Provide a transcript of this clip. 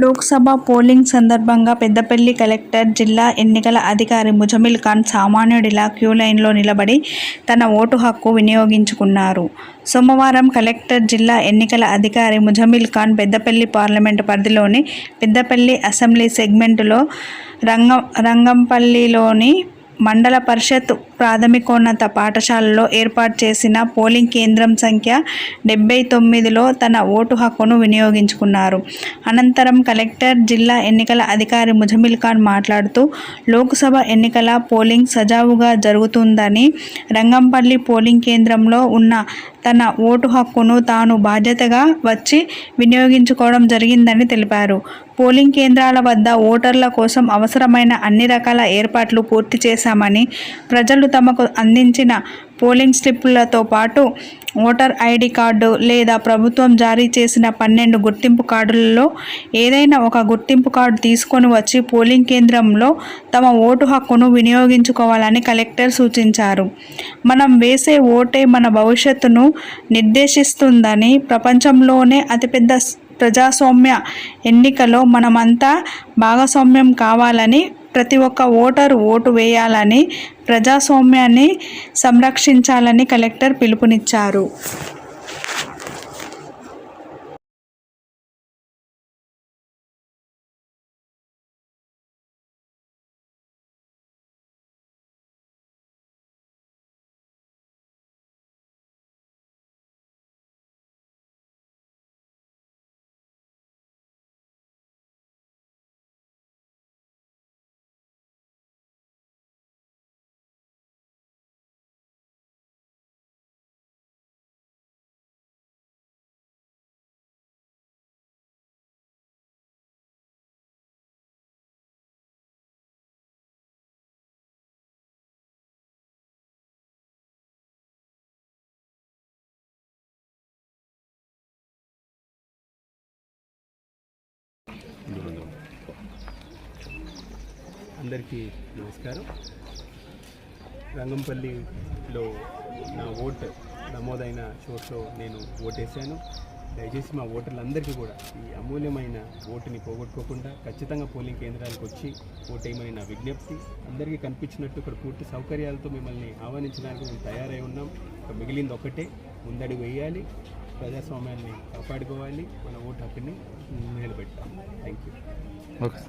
Lok Sabha polling సందర్భంగా Peddapalli collector జిల్లా ఎన్నికల అధికారి ముజమిల్ ఖాన్ సామాన్యుడిలా క్యూ లైన్లో నిలబడి తన ఓటు హక్కు వినియోగించుకున్నారు. సోమవారం కలెక్టర్ జిల్లా ఎన్నికల అధికారి ముజమిల్ ఖాన్ పెద్దపల్లి పార్లమెంటు పరిధిలోని పెద్దపల్లి అసెంబ్లీ సెగ్మెంటులో రంగ రంగంపల్లిలోని మండల పరిషత్ ప్రాథమికోన్నత పాఠశాలలో ఏర్పాటు చేసిన పోలింగ్ కేంద్రం సంఖ్య డెబ్బై తొమ్మిదిలో తన ఓటు హక్కును వినియోగించుకున్నారు. అనంతరం కలెక్టర్ జిల్లా ఎన్నికల అధికారి ముజమిల్ ఖాన్ మాట్లాడుతూ లోక్సభ ఎన్నికల పోలింగ్ సజావుగా జరుగుతుందని రంగంపల్లి పోలింగ్ కేంద్రంలో ఉన్న తన ఓటు హక్కును తాను బాధ్యతగా వచ్చి వినియోగించుకోవడం జరిగిందని తెలిపారు. పోలింగ్ కేంద్రాల వద్ద ఓటర్ల కోసం అవసరమైన అన్ని రకాల ఏర్పాట్లు పూర్తి చేశామని ప్రజలు తమకు అందించిన పోలింగ్ స్లిప్పులతో పాటు ఓటర్ ఐడి కార్డు లేదా ప్రభుత్వం జారీ చేసిన పన్నెండు గుర్తింపు కార్డులలో ఏదైనా ఒక గుర్తింపు కార్డు తీసుకొని వచ్చి పోలింగ్ కేంద్రంలో తమ ఓటు హక్కును వినియోగించుకోవాలని కలెక్టర్ సూచించారు. మనం వేసే ఓటే మన భవిష్యత్తును నిర్దేశిస్తుందని ప్రపంచంలోనే అతిపెద్ద ప్రజాస్వామ్య ఎన్నికలో మనమంతా భాగస్వామ్యం కావాలని ప్రతి ఒక్క ఓటరు ఓటు వేయాలని ప్రజాస్వామ్యాన్ని సంరక్షించాలని కలెక్టర్ పిలుపునిచ్చారు. అందరికీ నమస్కారం. రంగంపల్లిలో నా ఓటు నమోదైన చోట్లో నేను ఓటేశాను. దయచేసి మా ఓటర్లందరికీ కూడా ఈ అమూల్యమైన ఓటుని పోగొట్టుకోకుండా ఖచ్చితంగా పోలింగ్ కేంద్రాలకు వచ్చి ఓటేయమని నా విజ్ఞప్తి. అందరికీ కనిపించినట్టు ఇక్కడ పూర్తి సౌకర్యాలతో మిమ్మల్ని ఆహ్వానించడానికి మేము తయారై ఉన్నాం. ఇక మిగిలింది ఒకటే ముందడుగు వేయాలి ప్రజాస్వామ్యాన్ని కాపాడుకోవాలి. మన ఓటు హక్కుని నిలబెట్టాలి. Thank you okay.